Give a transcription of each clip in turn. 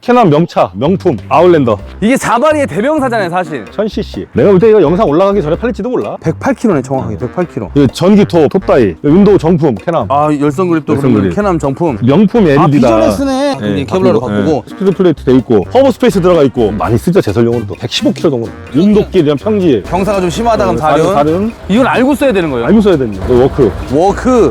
캐남 명차 명품 아울랜더. 이게 자바리의 대명사잖아요 사실. 1000cc 내가 볼 때 이거 영상 올라가기 전에 팔릴지도 몰라. 108kg네 정확하게. 108kg 이거 전기톱 톱다이 윈도우 정품 캐남 아 열선 그립도 열선 그러면 그립. 캐남 정품. 명품 LED다. 아 비전X네. 네, 케블라로 바꾸고. 스피드 플레이트 돼 있고 허브 스페이스 들어가 있고 많이 쓰죠 제설용으로도 115kg 정도. 윤도길이랑 평지 경사가 좀 심하다 그럼 다른. 다른. 이건 알고 써야 되는 거예요? 알고 써야 됩니다. 그 워크. 워크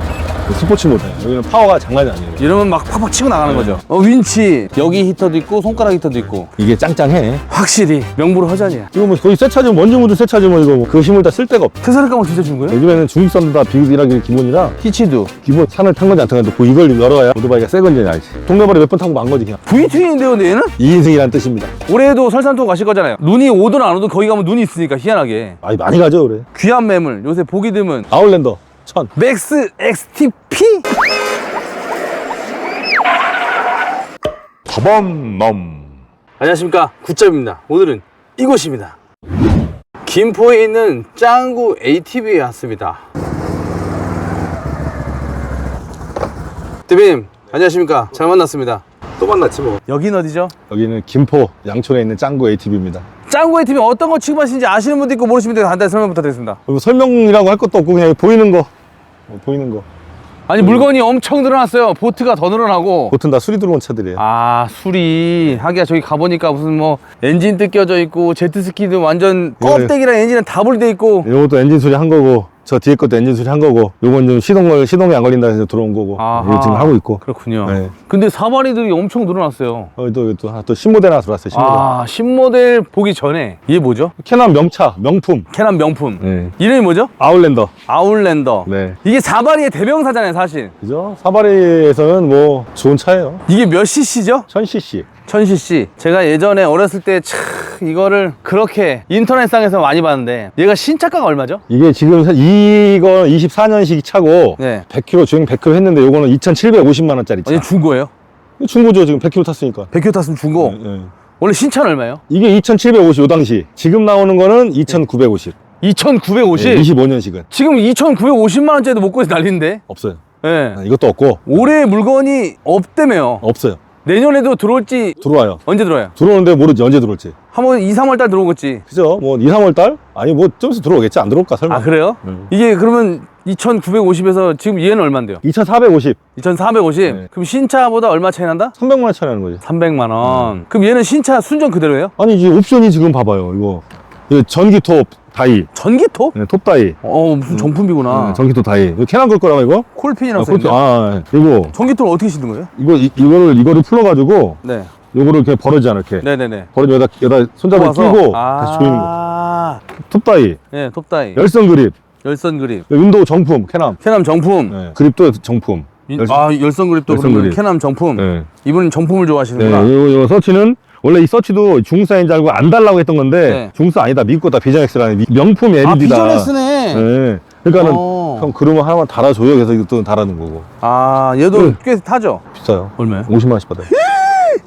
스포츠 모드. 여기는 파워가 장난이 아니에요. 이러면 막 팍팍 치고 나가는 거죠. 어 윈치. 여기 히터도 있고 손가락 히터도 있고. 이게 짱짱해. 확실히 명불 허전이야. 이거 뭐 거의 새 차주면 먼지 묻은 새 차주면 이거 뭐 그 힘을 다 쓸 데가 없어. 테슬라 가방 진짜 준 거예요? 요즘에는 사람들 다 비일하기 기본이라 히치도. 기본 산을 탄 건지 안 탄 건지 그 이걸 열어야 오토바이가 새 건지 알지. 동네발에 몇 번 타고 만 거지 그냥. V2인데요 근데 얘는? 2인승이라는 뜻입니다. 올해도 설산토 가실 거잖아요. 눈이 오든 안 오든 거기 가면 눈이 있으니까 희한하게. 많이 많이 가죠 그래 귀한 매물. 요새 보기 드문. 아울랜더 천. 맥스 XTP? 더범넘. 안녕하십니까. 굿잡입니다. 오늘은 이곳입니다. 김포에 있는 짱구 ATV에 왔습니다. 대표님 안녕하십니까. 잘 만났습니다. 또 만났지 뭐. 여긴 어디죠? 여기는 김포 양촌에 있는 짱구 ATV입니다. 짱구 ATV 어떤 거 취급하시는지 아시는 분도 있고 모르시는 분도 간단히 설명 부탁드리겠습니다. 설명이라고 할 것도 없고 그냥 보이는 거 어, 보이는 거. 아니 물건이 엄청 늘어났어요. 보트가 더 늘어나고. 보통 다 수리 들어온 차들이에요. 아 수리. 하기야 저기 가보니까 무슨 뭐 엔진 뜯겨져 있고 제트스키도 완전 예. 껍데기랑 엔진은 다 불돼 있고. 이것도 엔진 수리 한 거고 저 뒤에 것도 엔진 수리 한 거고 요건 좀 시동 시동이 안 걸린다 해서 들어온 거고 아하. 이거 지금 하고 있고. 그렇군요. 네. 근데 사바리들이 엄청 늘어났어요. 어, 또, 또, 하나 또 신모델 하나 들어왔어요 신모델. 아 신모델 보기 전에. 이게 뭐죠? 캐남 명차 명품. 캐남 명품. 네. 이름이 뭐죠? 아울랜더. 아울랜더. 네. 이게 자바리의 대명사잖아요 사실. 그죠? 사바리에서는 뭐 좋은 차예요. 이게 몇 cc죠? 1000cc 1000cc 제가 예전에 어렸을 때 참 이거를 그렇게 인터넷상에서 많이 봤는데 얘가 신차가가 얼마죠? 이게 지금 사- 이거 24년식 차고 네 100km 주행 100km 했는데 요거는 2,750만 원짜리 차 아니 준 거예요? 중고죠 지금 100km 탔으니까 100km 탔으면 준 거. 네, 네. 원래 신차는 얼마예요? 이게 2,750 요 당시 지금 나오는 거는 2,950 2,950. 25년식은 지금 2,950만 원짜리도 못 구해서 난리인데. 없어요 예. 아, 이것도 없고 올해 물건이 없대매요. 없어요 내년에도 들어올지 들어와요 언제 들어와요? 들어오는데 모르지 언제 들어올지 한번 2, 3월 달 들어오겠지. 그죠 뭐 2, 3월 달 아니 뭐 좀 있으면 들어오겠지 안 들어올까 설마 아 그래요? 음. 이게 그러면 2,950에서 지금 얘는 얼마인데요? 2,450 2,450. 네. 그럼 신차보다 얼마 차이 난다? 300만 원 차이 나는 거지 300만 원. 음. 그럼 얘는 신차 순정 그대로예요? 아니 이제 옵션이 지금 봐봐요 이거 이거 전기톱 다이 전기톱? 네, 톱 다이 어 무슨 정품이구나. 네, 전기톱 다이 이거 캐난 걸 거라고 이거 콜핀이라고 아, 써있네. 아 네. 그리고 전기톱을 어떻게 싣는 거예요? 이거 이, 이거를 이거를 풀어가지고 네. 요거를 이렇게 벌어지잖아 이렇게 네네네. 벌어지 여기다 여기다 손잡이? 끼고 아. 다시 조이는 거. 톱 다이 네, 톱다이. 열선 그립 열선 그립. 윈도우 정품 캐남 캐남 정품. 네. 그립도 정품 인- 열선- 아 열선 그립도 열선 그립. 캐남 정품. 네. 이분은 정품을 네, 좋아하시는구나. 요, 요 서치는 원래 이 서치도 중사인 줄 알고 안 달라고 했던 건데 네. 중사 아니다 미거다 비전엑스라는 미- 명품 LED다 아 비전엑스네. 네. 그러니까는 어. 형 그러면 하나만 달아줘요 그래서 이것도 달아는 거고 아 얘도 응. 꽤 타죠. 비싸요 얼마요? 50만 원씩 받아요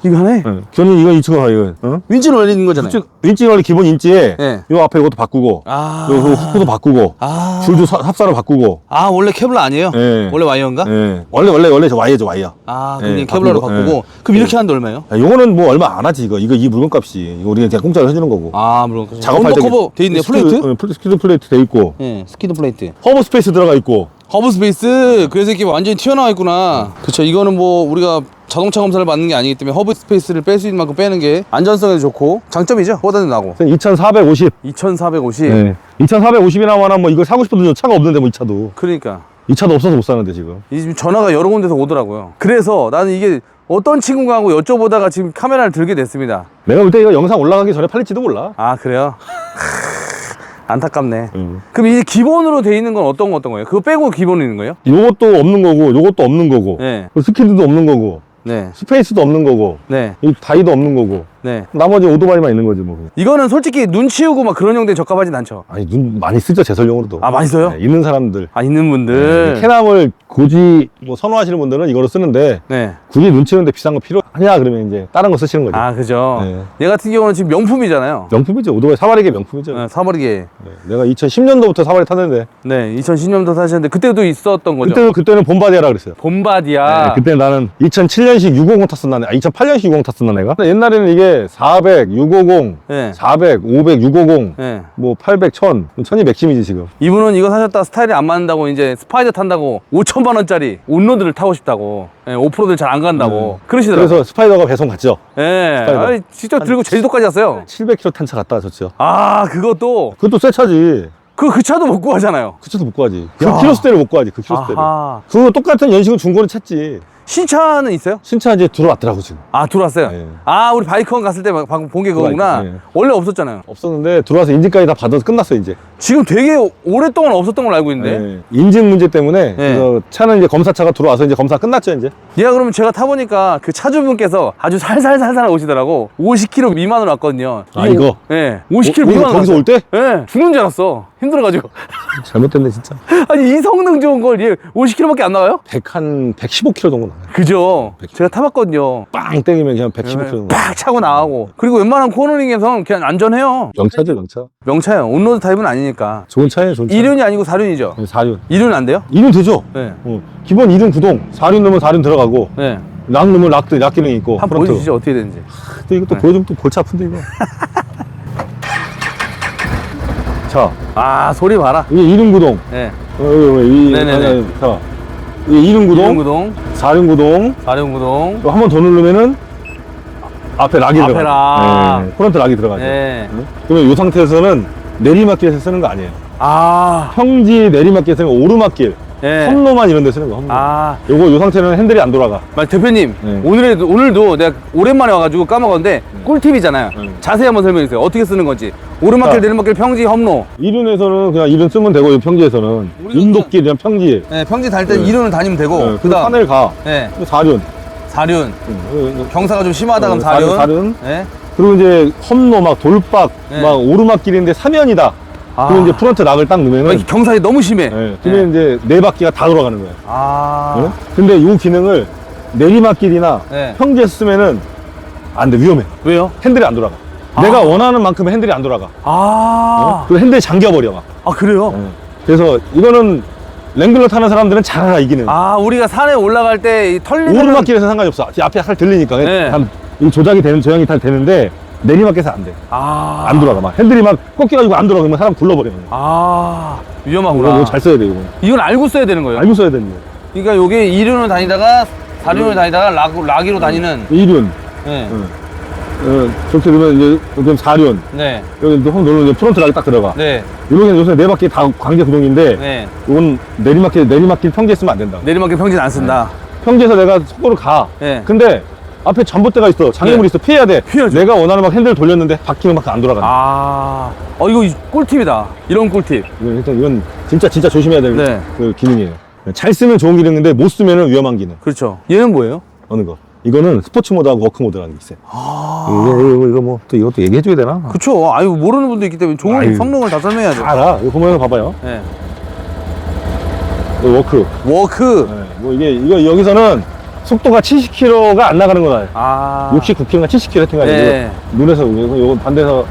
이거 하네. 네. 저는 이거 2층 가 어? 윈치는 올리는 거잖아요. 윈치- 윈치 원래 기본 인치에 네. 요 앞에 이것도 바꾸고 아. 요, 요 후크도 바꾸고 아. 줄도 사- 합사로 바꾸고 아 원래 케블라 아니에요? 네. 원래 와이어인가? 예. 원래 원래 원래 저 와이어죠 와이어 아 네, 그냥 케블라로 바꾸고, 바꾸고. 네. 그럼 이렇게 하는데 얼마예요? 야, 요거는 뭐 얼마 안 하지 이거 이거 이 물건값이 이거 우리가 그냥 공짜로 해주는 거고 아 물론 그 작업할 때 커버 돼 있네 스키드- 플레이트. 어, 플- 스키드 플레이트 돼 있고 예, 스키드 플레이트. 허브 스페이스 들어가 있고 허브 스페이스 그래서 이렇게 완전히 튀어나와 있구나 그렇죠 이거는 뭐 우리가 자동차 검사를 받는 게 아니기 때문에 허브 스페이스를 뺄 수 있는 만큼 빼는 게 안전성에도 좋고 장점이죠. 보다는 나고. 2,450 2450 네. 2,450이 나와나 뭐 이거 사고 싶어도 차가 없는데 뭐 이 차도. 그러니까. 이 차도 없어서 못 사는데 지금. 이 지금 전화가 여러 군데서 오더라고요. 그래서 나는 이게 어떤 친구가 하고 여쭤보다가 지금 카메라를 들게 됐습니다. 내가 볼 때 이거 영상 올라가기 전에 팔릴지도 몰라. 아 그래요? 안타깝네. 음. 그럼 이게 기본으로 돼 있는 건 어떤 거 어떤 거예요? 그거 빼고 기본으로 있는 거예요? 요것도 없는 거고 요것도 없는 거고. 네. 그 스키드도 없는 거고 네. 스페이스도 없는 거고 네. 이 다이도 없는 거고 네. 나머지 오토바이만 있는 거지 뭐. 이거는 솔직히 눈 치우고 막 그런 용도에 적합하진 않죠. 아니 눈 많이 쓰죠 제설용으로도. 아, 많이 써요? 네, 있는 사람들. 아, 있는 분들. 캐남을 굳이 뭐 선호하시는 분들은 이거로 쓰는데 네. 굳이 눈 치우는데 비싼 거 필요하냐 그러면 이제 다른 거 쓰시는 거죠. 아, 그죠. 네. 얘 같은 경우는 지금 명품이잖아요. 명품이죠. 오토바이 사마리게 명품이죠. 네, 사버리게. 네, 내가 2010년도부터 사마리 탔는데 네, 2010년도 사셨는데 그때도 있었던 거죠. 그때 그때는 봄바디아라 그랬어요. 봄바디아. 네, 그때 나는 2007년식 650 탔었나 내. 아, 2008년식 650 탔었나 내가. 옛날에는 이게 400, 650, 네. 400, 500, 650, 네. 뭐 800, 1000, 1000이 맥심이지 지금. 이분은 이거 사셨다 스타일이 안 맞는다고 이제 스파이더 탄다고 5천만 원짜리 온로드를 타고 싶다고 예, 오프로드를 잘 안 간다고 그러시더라고요. 그래서 스파이더가 배송 갔죠. 예, 스파이더. 아니, 직접 들고 제주도까지 갔어요. 700km 탄 차 갔다 왔었죠. 아 그것도 그것도 새 차지. 그, 그 차도 못 구하잖아요. 그 차도 못 구하지. 그 야. 키로수대를 못 구하지. 그 키로수대를. 아하. 그거 똑같은 연식은 중고는 찾지. 신차는 있어요? 신차 이제 들어왔더라고 지금. 아 들어왔어요. 네. 아 우리 바이크원 갔을 때 막 방금 본 게 그거구나. 네. 원래 없었잖아요. 없었는데 들어와서 인증까지 다 받아서 끝났어 이제. 지금 되게 오랫동안 없었던 걸로 알고 있는데. 네. 인증 문제 때문에 네. 그래서 차는 이제 검사차가 들어와서 이제 검사 끝났죠 이제. 얘가 그러면 제가 타보니까 그 차주분께서 아주 살살살살 오시더라고. 50km 미만으로 왔거든요. 아, 이거? 네. 50km 어, 미만 거기서 올 때? 네. 죽는 줄 알았어. 힘들어가지고. 잘못됐네 진짜. 아니 이 성능 좋은 걸 얘 50km밖에 안 나와요? 100 한 115km 정도. 그죠. 제가 타봤거든요. 빵 때리면 그냥 115km 정도. 팍 차고 나가고. 그리고 웬만한 코너링에선 그냥 안전해요. 명차죠 명차. 명차요. 온로드 타입은 아니니까. 좋은 차예요 좋은 차. 2륜이 아니고 4륜이죠. 4륜. 2륜 안 돼요? 2륜 되죠? 네. 어. 기본 2륜 구동. 4륜 넣으면 4륜 들어가고 네. 락 넣으면 락, 락 기능 있고 한번 프론트. 보여주시죠. 어떻게 되는지. 또 이거 또 보여주면 또 골치 아픈데 이거. 자 아, 소리 봐라. 이게 2륜 구동. 네. 어, 어, 어, 이, 네네네. 자 2륜 구동. 구동, 4륜 구동. 4륜 구동. 한 번 더 누르면은 앞에 락이 앞에 들어가. 락. 프론트 락이 들어가죠. 네. 응? 그러면 이 상태에서는 내리막길에서 쓰는 거 아니에요. 아, 평지 내리막길 거 오르막길, 네. 선로만 이런 데 쓰는 거. 선로. 아, 요거 요 상태는 핸들이 안 돌아가. 막 대표님 네. 오늘도 오늘도 내가 오랜만에 와가지고 까먹었는데 꿀팁이잖아요. 네. 자세히 한번 설명해 주세요. 어떻게 쓰는 건지. 오르막길, 자. 내리막길, 평지, 험로. 이륜에서는 그냥 이륜 쓰면 되고 이 평지에서는 우리는 윤도길이랑 평지. 네, 평지 달때 네. 이륜을 다니면 되고. 네, 그다음 산을 가. 네, 4륜. 사륜. 경사가 좀 심하다 그럼 어, 사륜. 사륜, 사륜. 네. 그리고 이제 험로 막 돌박 네. 막 오르막길인데 사면이다. 아. 그리고 이제 프론트 락을 딱 아, 넣으면은 이게 경사이 너무 심해. 네, 그러면 이제 네 바퀴가 다 돌아가는 거예요. 아. 네? 근데 이 기능을 내리막길이나 네. 평지에서 쓰면은 안 돼, 위험해. 왜요? 핸들이 안 돌아가. 내가 원하는 만큼 핸들이 안 돌아가. 아. 그리고 핸들이 잠겨버려, 막. 아, 그래요? 네. 그래서 이거는 랭글러 타는 사람들은 잘 알아, 이 기능. 아, 우리가 산에 올라갈 때이 털리는 오르막길에서 상관이 없어. 앞에 살 들리니까. 네. 한, 조작이 되는, 조향이 다 되는데, 내리막길에서 안 돼. 아. 안 돌아가. 막 핸들이 막 꺾여가지고 안 돌아가면 사람 굴러버려요. 아. 이거, 위험하구나. 이거 잘 써야 돼, 이거. 이건 알고 써야 되는 거예요. 알고 써야 되는 거예요. 그러니까 요게 2륜을 다니다가 4륜을 다니다가 락, 락이로 다니는. 이륜. 네. 응. 어, 저렇게 되면 이제, 그럼 4륜. 네. 여기 홈 누르면 이제 프론트 락이 딱 들어가. 네. 이렇게 요새 네 바퀴 다 광대 구동인데, 네. 이건 내리막길, 내리막길 평지에 쓰면 안 된다. 내리막길 평지는 안 쓴다. 평지에서 내가 속도를 가. 네. 근데 앞에 전봇대가 있어. 장애물이 있어. 피해야 돼. 피해야죠. 내가 원하는 막 핸들 돌렸는데 바퀴는 막 안 돌아가. 아. 어, 이거 꿀팁이다. 이런 꿀팁. 이건 일단 이건 진짜 진짜 조심해야 될 네. 그 기능이에요. 잘 쓰면 좋은 기능인데 못 쓰면 위험한 기능. 그렇죠. 얘는 뭐예요? 어느 거? 이거는 스포츠 모드하고 워크 모드라는 게 있어요. 아. 이거, 이거, 이거 뭐, 또 이것도 얘기해줘야 되나? 그쵸. 아유, 모르는 분도 있기 때문에 좋은 아유. 성능을 다 설명해야죠. 알아. 이거 보면 봐봐요. 네. 이거 워크. 워크. 네. 뭐 이게, 이거 여기서는 속도가 70km가 안 나가는 거다. 아. 69km인가 70km 같은 거 네. 아니고 눈에서 요거 반대에서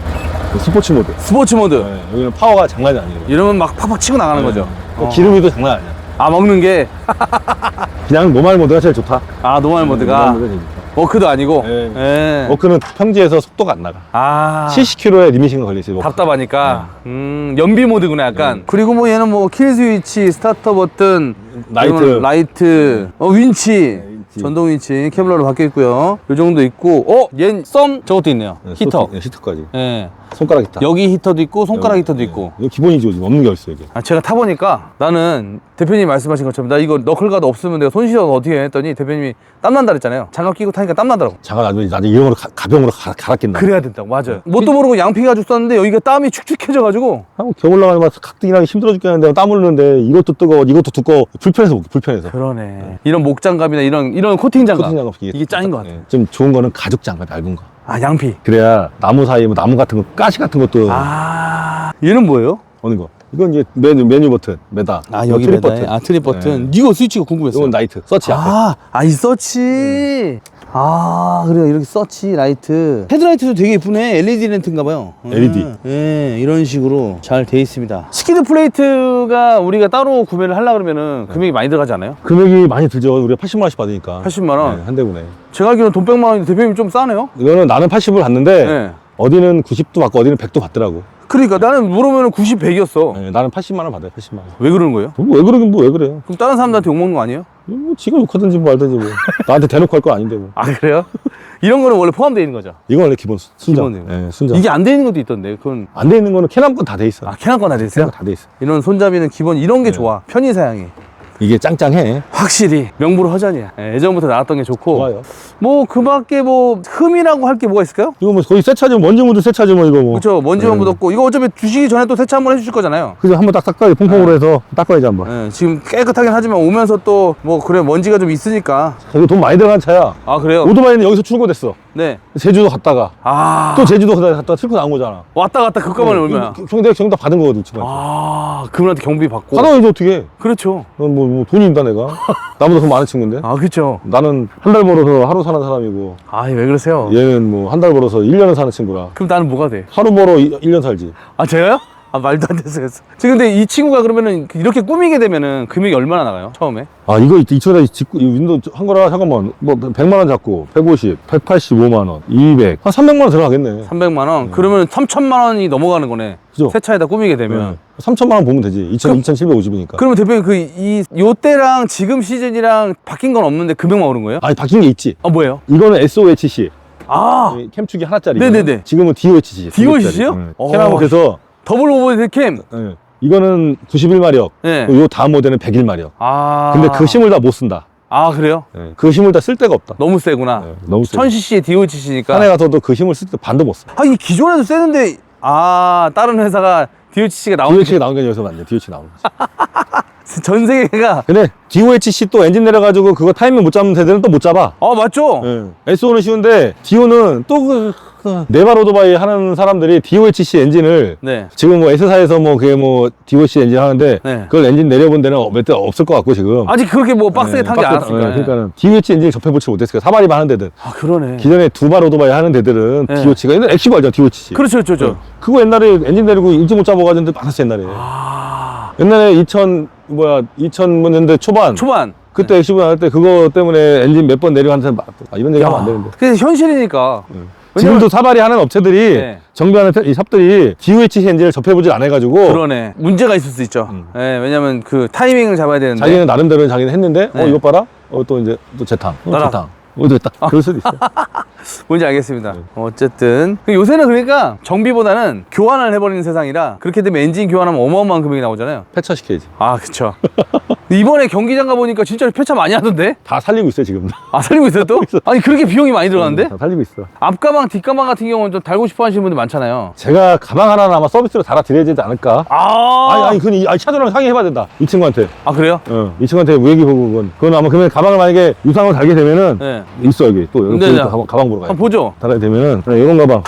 스포츠 모드. 스포츠 모드. 네. 여기는 파워가 장난이 아니에요. 이러면 막 팍팍 치고 나가는 거죠. 어. 어. 기름이도 장난 아니야. 아, 먹는 게. 그냥 노말 모드가 제일 좋다. 아, 노멀 모드가. 노말 모드가 제일 좋다. 워크도 아니고. 네. 예. 워크는 평지에서 속도가 안 나가. 아. 70km의 리미싱가 걸려 있어요. 워크. 답답하니까. 음, 연비 모드구나, 약간. 그리고 뭐 얘는 뭐 킬 스위치, 스타터 버튼, 라이트. 이거는 라이트, 어, 윈치. 윈치. 전동 윈치, 케블러로 바뀌어 있고요. 요 정도 있고, 어, 얘썸 저것도 있네요. 네, 히터. 소트- 네, 히터까지. 예. 손가락 히터. 여기 히터도 있고, 손가락 여기, 히터도 네. 있고. 이거 기본이죠. 지금 없는 게 없어요. 이게. 아, 제가 타보니까 나는 대표님 말씀하신 것처럼 나 이거 너클가드 없으면 내가 손 씻어서 어떻게 해? 했더니 대표님이 땀난다 그랬잖아요. 장갑 끼고 타니까 땀나더라고. 장갑 나중에 나중에 이런 걸로 가, 가병으로 가, 갈아 낀다. 그래야 된다고. 맞아요. 뭣도 모르고 양피 가지고 썼는데 여기가 땀이 축축해져가지고 아, 뭐 겨울 나가면 각등이랑 힘들어 죽겠는데 땀 흘리는데 이것도 뜨거워 이것도 두꺼워 불편해서 불편해서. 그러네. 이런 목 장갑이나 이런 이런 코팅 장갑. 코팅 장갑 이게 짱인 것 같아요. 네. 좀 좋은 거는 가죽 장갑 얇은 거. 아 양피 그래야 나무 사이에 뭐 나무 같은 거 가시 같은 것도 아 얘는 뭐예요? 어느 거 이건 이제 메뉴, 메뉴 버튼 메다 아 이거 여기 트립 메다에 아 트립 버튼 이거 스위치가 궁금했어요 이건 라이트 서치 앞에 아, 아, 이 서치. 아, 그래요. 이렇게 서치 라이트. 헤드라이트도 되게 예쁘네. LED 렌트인가 봐요. LED. 음, 예, 이런 식으로 잘 돼 있습니다. 스키드 플레이트가 우리가 따로 구매를 하려 그러면은 금액이 많이 들어가지 않아요? 금액이 많이 들죠 우리가 80만 원씩 받으니까 80만 원. 네, 한 대분에 제가 알기로는 돈 100만 원인데 대표님 좀 싸네요? 이거는 나는 80을 받는데 네. 어디는 90도 받고 어디는 100도 받더라고 그러니까 나는 물으면 90, 100이었어. 네, 나는 80만 원 받아요 80만 원 왜 그러는 거예요? 뭐 왜 그러긴 뭐 왜 그래요 그럼 다른 사람들한테 욕먹는 거 아니에요? 뭐 지가 욕하든지 뭐 말든지 뭐 나한테 대놓고 할 거 아닌데 뭐 아, 그래요? 이런 거는 원래 포함되어 있는 거죠. 이건 원래 기본 수- 순정 기본이에요. 네, 순정 이게 안 돼 있는 것도 있던데. 그건 안 돼 있는 거는 캐남 건 다 돼 있어 아, 캐나건 다 돼 있어요? 다돼 있어 이런 손잡이는 기본 이런 게 네. 좋아. 편의 사양이. 이게 짱짱해 확실히 명불 허전이야. 예, 예전부터 나왔던 게 좋고. 좋아요 뭐 그밖에 뭐 흠이라고 할 게 뭐가 있을까요? 이거 뭐 거의 세차지 먼지 묻은 세차지 뭐 이거 뭐 그렇죠. 먼지만 네. 묻었고 이거 어차피 주시기 전에 또 세차 한번 해주실 거잖아요. 그래서 한번 딱 닦아야 퐁퐁으로 해서 닦아야지 한번 예, 지금 깨끗하긴 하지만 오면서 또 뭐 그래 먼지가 좀 있으니까. 이거 돈 많이 들어간 차야 아 그래요? 오토바이는 여기서 출고됐어 네. 제주도 갔다가 아 또 제주도 갔다가 출고 나온 거잖아 왔다 갔다 그값만 얼마야? 경 내가 경다 받은 거거든 지금 아 그분한테 경비 받고. 받아야지 어떻게 그렇죠. 넌 뭐, 뭐 돈이 있다 내가 나보다 돈 많은 친구인데 아 그렇죠. 나는 한 달 벌어서 하루 사는 사람이고 아 왜 그러세요? 얘는 뭐 한 달 벌어서 1년을 사는 친구라 그럼 나는 뭐가 돼? 하루 벌어 1년 살지 아 제가요? 아 말도 안 됐어요. 지금 근데 이 친구가 그러면은 이렇게 꾸미게 되면은 금액이 얼마나 나가요? 처음에? 아 이거 2천에 짓고 이 윈도우 한 거라 잠깐만 뭐 100만 원 잡고 150 185만 원 200 한 300만 원 들어가겠네 300만 원. 그러면 3천만 원이 넘어가는 거네. 그죠? 새 차에다 꾸미게 되면. 네. 3천만 원 보면 되지 2천, 그럼- 2,750이니까 그러면 대표님 그 이 요때랑 지금 시즌이랑 바뀐 건 없는데 금액만 오른 거예요? 아니 바뀐 게 있지 아 뭐예요? 이거는 SOHC 아 캠축이 하나짜리 네네네. 지금은 DOHC DOHC 요? 어. 캐나무 그래서 더블 오버헤드 캠. 예, 이거는 91 마력 네. 요 다음 모델은 101 마력 아. 근데 그 힘을 다 못 쓴다 아 그래요? 예, 그 힘을 다 쓸 데가 없다 너무 세구나. 예, 너무 세 1000cc의 DOHC니까. 산에 가서도 그 힘을 쓸 때 반도 못 써. 아 이 기존에도 세는데 아 다른 회사가 DOHC가 나오는 DOHC가 나온 게 여기서 맞네. DOHC 나오는 거지. 전 세계가 근데 DOHC 또 엔진 내려가지고 그거 타이밍 못 잡는 세대는 또못 잡아. 아 맞죠? 예. SO는 쉬운데 DO는 또 그, 그 네발 오토바이 하는 사람들이 DOHC 엔진을 네. 지금 뭐 S사에서 뭐 그게 뭐 DOHC 엔진 하는데 네. 그걸 엔진 내려본 데는 몇 대 없을 것 같고 지금. 아직 그렇게 뭐 빡세게 예, 탄게 빡세- 않았으니까. 예, 그러니까는 DOHC 엔진을 접해보지 못했으니까 사발이만 하는 데든 아 그러네. 기존에 두 발 오토바이 하는 데들은 네. DOHC가 옛날에 엑시브 알죠 DOHC. 그렇죠, 그렇죠, 그렇죠. 그거 옛날에 엔진 내리고 인지 못 잡아 가지고 많았어 옛날에. 아 옛날에 2000 뭐야 2000년대 초반 초반. 그때 엑시브 나갈 때 그거 때문에 엔진 몇 번 내려가는 사람 많았어. 아, 이런 얘기 하면 안 되는데. 그래서 현실이니까. 지금도 사발이 하는 업체들이 네. 정비하는 태- 이 샵들이 DOHC 엔진을 접해보질 않아가지고 그러네. 문제가 있을 수 있죠. 음. 예, 왜냐면 그 타이밍을 잡아야 되는데. 자기는 나름대로 자기는 했는데 네. 어 이것 봐라. 어 또 이제 또 재탕. 어. 재탕. 어 됐다. 그럴 수도 있어. 뭔지 알겠습니다. 네. 어쨌든 그 요새는 그러니까 정비보다는 교환을 해버리는 세상이라 그렇게 되면 엔진 교환하면 어마어마한 금액이 나오잖아요. 폐차시켜야지. 아, 그쵸. 이번에 경기장 가보니까 진짜 폐차 많이 하던데? 다 살리고 있어 지금. 아, 살리고 있어요 또? 아니, 그렇게 비용이 많이 들어가는데? 다 살리고 있어. 앞가방, 뒷가방 같은 경우는 좀 달고 싶어 하시는 분들 많잖아요. 제가 가방 하나 아마 서비스로 달아드려야 되지 않을까? 아, 아니 아니 그건 이- 아니 차주랑 상의해봐야 된다. 이 친구한테. 아, 그래요? 어, 이 친구한테 무얘기 보고 그건. 그건 아마 그러면 가방을 만약에 유상을 달게 되면은 네. 있어 여기 또 여기 네, 또 네. 가방, 가방 보러 가야 한번 돼. 보죠. 달아야 되면은 네, 이런 가방.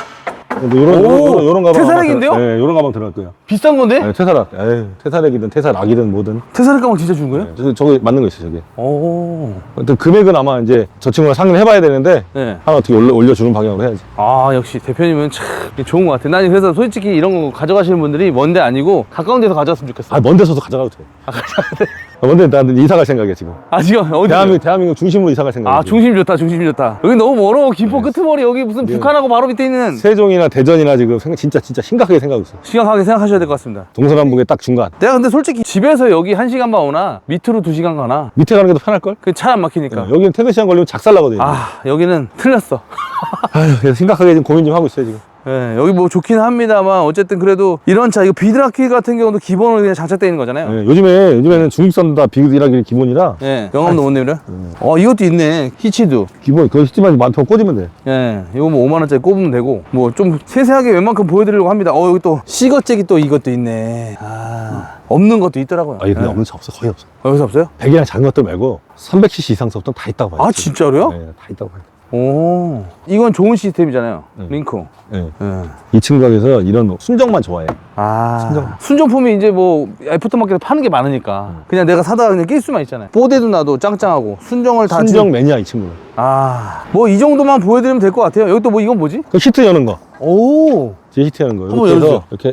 요런, 오, 요런, 요런 가방. 아마 태사렉인데요? 들- 네, 요런 가방 들어갈 거예요. 비싼 건데? 네, 태사락. 에이, 태사락이든 태사락이든 뭐든. 태사를 가방 진짜 준 거예요? 네, 저, 저기 맞는 거 있어요, 저기. 오. 하여튼 금액은 아마 이제 저 친구랑 상의를 해봐야 되는데 네. 하나 어떻게 올려, 올려주는 방향으로 해야지. 아 역시 대표님은 참 좋은 것 같아. 난 그래서 솔직히 이런 거 가져가시는 분들이 먼데 아니고 가까운 데서 가져왔으면 좋겠어. 아, 먼 데서도 가져가도 돼. 아, 먼 데, 나는 이사 갈 생각이야, 지금. 아 지금 어디? 대한민국, 대한민국 중심으로 이사 갈 생각이야. 아 지금. 중심 좋다, 중심 좋다. 여기 너무 멀어. 김포 끄트머리 여기 무슨 북한하고 바로 밑에 있는. 세종이나 대전이나 지금 생각, 진짜, 진짜 심각하게 생각하고 있어. 심각하게 생각하셔 야 될 것 같습니다. 동서남북의 딱 중간. 내가 근데 솔직히 집에서 여기 한 시간 반 오나 밑으로 두 시간 가나 밑에 가는 게 더 편할걸? 그 차 안 막히니까. 여기는 퇴근 시간 걸리면 작살나거든요. 아 여기는 틀렸어. 아휴, 그래서 심각하게 지금 고민 좀 하고 있어요, 지금. 예, 여기 뭐 좋긴 합니다만 어쨌든 그래도 이런 차 이거 비드라키 같은 경우도 기본으로 그냥 장착되어 있는 거잖아요. 예, 요즘에, 요즘에는 중립선도 다 비일하기 기본이라, 예, 영암도 못 내밀어요? 어, 이것도 있네. 히치도. 기본, 그거 시티만 많다고 꽂으면 돼. 예, 이거 뭐 5만 원짜리 꼽으면 되고, 뭐 좀 세세하게 웬만큼 보여드리려고 합니다. 어, 여기 또 시거잭이 또 이것도 있네. 아, 없는 것도 있더라고요. 아, 근데 예. 없는 차 없어. 거의 없어. 어, 여기서 없어요? 100이랑 작은 것들 말고 300cc 이상 서부터 다 있다고 봐요. 아, 진짜로요? 네, 다 있다고 봐요. 오. 이건 좋은 시스템이잖아요. 네. 링크. 예. 예. 이 친구 가게에서 이런 순정만 좋아해. 아. 순정. 순정품이 이제 뭐 애프터마켓에 파는 게 많으니까 그냥 내가 사다가 그냥 낄 수만 있잖아요. 뽀대도 나도 짱짱하고 순정을 다 순정 매니아 이 친구는. 아. 뭐 이 정도만 보여드리면 될 것 같아요. 여기 또 뭐 이건 뭐지? 그 시트 여는 거. 오. 뒤에 시트 여는 거. 한번 이렇게 해서 열어주세요. 이렇게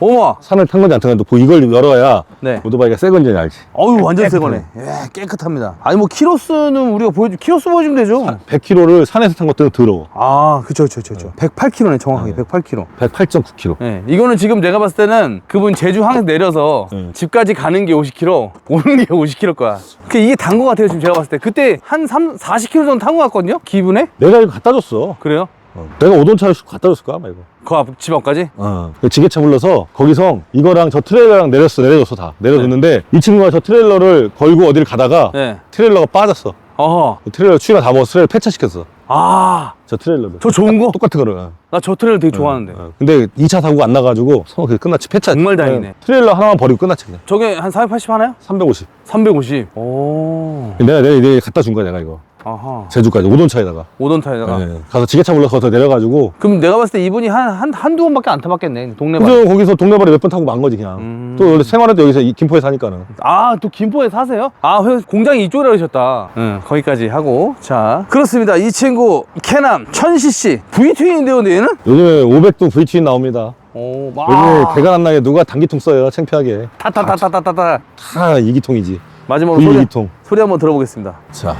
어머. 산을 탄 건지 안 탄 건지 보 이걸 열어야 네. 오토바이가 새 건지 알지. 어유 완전 새 거네. 예, 깨끗합니다. 아니 뭐 키로수는 우리가 보여주 키로수 보여주면 되죠. 100km를 산에서 탄 것들은 더러워. 아, 그쵸, 그쵸, 그쵸. 108km네, 정확하게. 네. 108km. 108.9km. 예, 이거는 지금 내가 봤을 때는 그분 제주 항에서 내려서 네. 집까지 가는 게 50km, 오는 게 50km 거야. 그 이게 단 거 같아요, 지금 제가 봤을 때. 그때 한 3, 40km 정도 탄 거 같거든요? 기분에? 내가 이거 갖다 줬어. 그래요? 어. 내가 오돈차를 갖다 줬을 거야, 아마 이거. 그 앞, 집 앞까지? 어. 그 지게차 불러서 거기서 이거랑 저 트레일러랑 내렸어, 내려줬어, 다. 내려줬는데 이 친구가 저 트레일러를 걸고 어디를 가다가 네. 트레일러가 빠졌어. 어허. 그 트레일러 추위가 다 먹어서 트레일러 폐차시켰어. 아, 저 트레일러를. 저 좋은 거? 똑같은 거를. 어. 나 저 트레일 되게 좋아하는데. 어. 근데 2차 사고가 안 나가지고 서로 그게 끝났지. 폐차. 정말 다행이네. 트레일러 하나만 버리고 끝났지, 그냥. 저게 한 480 하나요? 350. 350. 오. 내가, 내가, 내가 갖다 준 거야, 내가 이거. 아하. 제주까지, 오돈차에다가. 오던 타에다가. 예. 가서 지게차 불러서 거기서 내려가지고. 그럼 내가 봤을 때 이분이 한, 한, 한두 번밖에 안 타봤겠네. 동네 발. 그죠 거기서 동네발에 몇 번 타고 만 거지 그냥 음. 또 원래 생활해도 여기서 이 김포에 사니까는 아, 또 김포에 사세요? 아, 회- 공장이 이쪽이라 그러셨다. 응, 거기까지 하고. 자, 그렇습니다. 이 친구, 캐남, 1000cc. V2인데요, 근데 얘는? 요즘에 500도 VT 나옵니다 오, 요즘에 개가 안 나게 누가 단기통 써요 창피하게 타타타타타타타. 다 이기통이지 마지막으로 소리, V2기통 소리 한번 들어보겠습니다. 자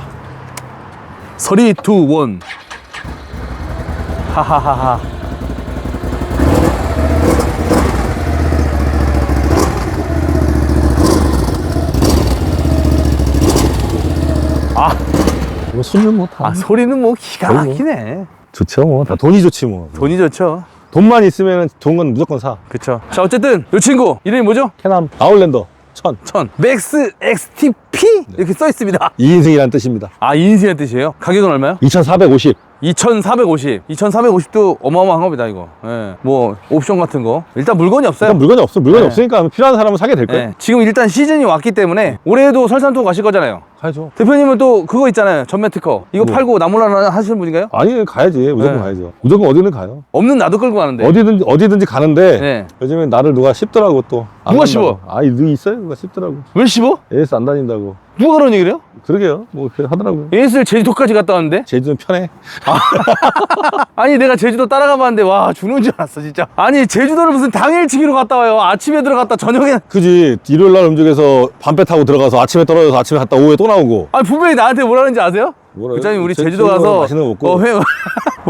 서리 투 원. 하하하하. 뭐 술은 뭐다 아, 소리는 뭐 기가 뭐. 막히네. 좋죠 뭐 다 돈이 좋지 뭐 돈이 좋죠. 돈만 있으면 좋은 건 무조건 사 그쵸. 자, 어쨌든, 이 친구, 이름이 뭐죠? 캐남 아울랜더 천 천. 맥스 XTP? 이렇게 써 있습니다. 2인승이라는 뜻입니다 아, 인수의 뜻이에요? 가격은 얼마요? 2450 2450. 2450도 어마어마한 겁니다, 이거. 예. 뭐, 옵션 같은 거. 일단 물건이 없어요. 일단 물건이 없어 물건이 네. 없으니까 필요한 사람은 사게 될 거야 예. 지금 일단 시즌이 왔기 때문에 올해도 설산통 가실 거잖아요. 가야죠 대표님은 또 그거 있잖아요. 전매 특허. 이거 뭐? 팔고 나몰라라 하시는 분인가요? 아니 가야지 무조건 네. 가야죠 무조건 어디는 가요 없는 나도 끌고 가는데. 어디든지 어디든지 가는데 네. 요즘에 나를 누가 씹더라고 또. 안 누가 간다고. 씹어? 아이 누가 있어요? 누가 씹더라고. 왜 씹어? AS 안 다닌다고. 누가 그런 얘기를 해요? 그러게요. 뭐 그래 하더라고요. AS를 제주도까지 갔다 왔는데? 제주는 편해. 아니 내가 제주도 따라가 봤는데 와 죽는 줄 알았어 진짜 아니 제주도를 무슨 당일치기로 갔다 와요 아침에 들어갔다 저녁에 그지. 일요일 날 움직여서 밤배 타고 들어가서 아침에 떨어져서 아침에 갔다 오후에 또 나오고. 아니 분명히 나한테 뭐라는지 아세요? 뭐라요? 부장님 우리 제- 제주도 가서 맛있는 거 먹고. 어, 회...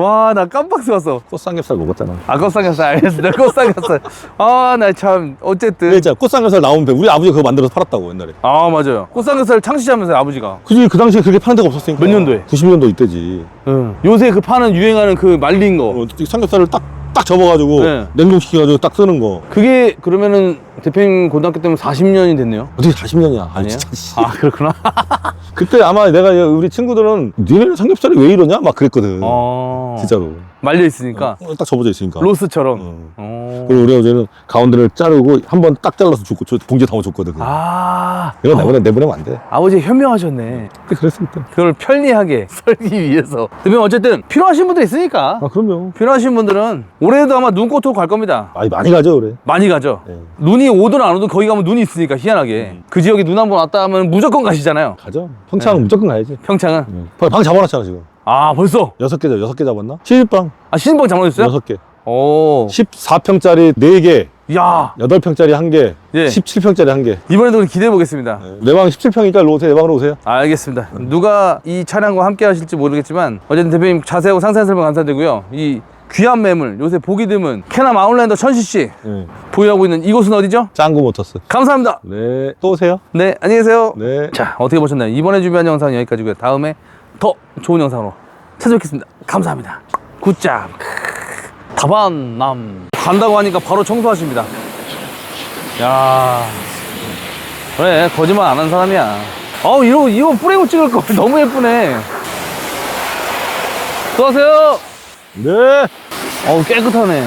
와나 깜빡 속았어 꽃삼겹살 먹었잖아. 아 꽃삼겹살 알겠습니다 꽃삼겹살 아 나 참 어쨌든 진짜 꽃삼겹살 나온 배. 우리 아버지가 그거 만들어서 팔았다고 옛날에. 아 맞아요 꽃삼겹살 창시자면서요 아버지가 그지 그 당시에 그렇게 파는 데가 없었으니까. 몇 년도에? 90년도 이때지. 응. 요새 그 파는 유행하는 그 말린 거 어, 삼겹살을 딱, 딱 접어가지고 네. 냉동시켜가지고 딱 쓰는 거. 그게 그러면은 대표님 고등학교 때면 40년이 됐네요 어떻게 40년이야. 아니, 아니에요? 진짜. 씨. 아 그렇구나 그때 아마 내가 우리 친구들은 니네 는 삼겹살이 왜 이러냐? 막 그랬거든. 어... 진짜로. 말려 있으니까 어, 딱 접어져 있으니까. 로스처럼 어. 어. 그리고 우리 어제는 가운데를 자르고 한 번 딱 잘라서 줬고 저 봉지에 담아줬거든. 그거. 아 이거 내보내, 내보내면 안 돼. 아버지 현명하셨네 그때 그랬으니까. 그걸 편리하게 썰기 위해서 대표님 어쨌든 필요하신 분들 있으니까 아, 그럼요. 필요하신 분들은 올해도 아마 눈꽃으로 갈 겁니다 아니, 많이 가죠, 그래. 많이 가죠 네. 눈이 오든 안 오든 거기 가면 눈이 있으니까 희한하게 그 지역에 눈 한 번 왔다 하면 무조건 가시잖아요 가죠. 평창은 무조건 가야지. 평창은 응. 방, 방 잡아놨잖아, 지금. 아 벌써 여섯 개, 잡- 여섯 개 잡았나? 시집방. 아 신인방 잡아줬어요? 여섯 개. 오 14평짜리 네개 야 여덟 평짜리한 개. 예. 17평짜리 한 개. 이번에도 기대해 보겠습니다 내방 17평이니까 일로 오세요. 내 방으로 오세요. 알겠습니다. 누가 이 차량과 함께 하실지 모르겠지만 어쨌든 대표님 자세하고 상세한 설명 감사드리고요. 이 귀한 매물 요새 보기 드문 캐남 아웃랜더 1000cc 네. 보유하고 있는 이곳은 어디죠? 짱구 모터스. 감사합니다. 네. 또 오세요. 네, 안녕히 계세요. 네. 자, 어떻게 보셨나요? 이번에 준비한 영상은 여기까지고요. 다음에 더 좋은 영상으로 찾아뵙겠습니다. 감사합니다. 굿잡. 다반남. 간다고 하니까 바로 청소하십니다. 야 그래, 거짓말 안 한 사람이야. 어우, 이거, 이거 뿌리고 찍을 거 너무 예쁘네. 수고하세요. 네. 어우, 깨끗하네.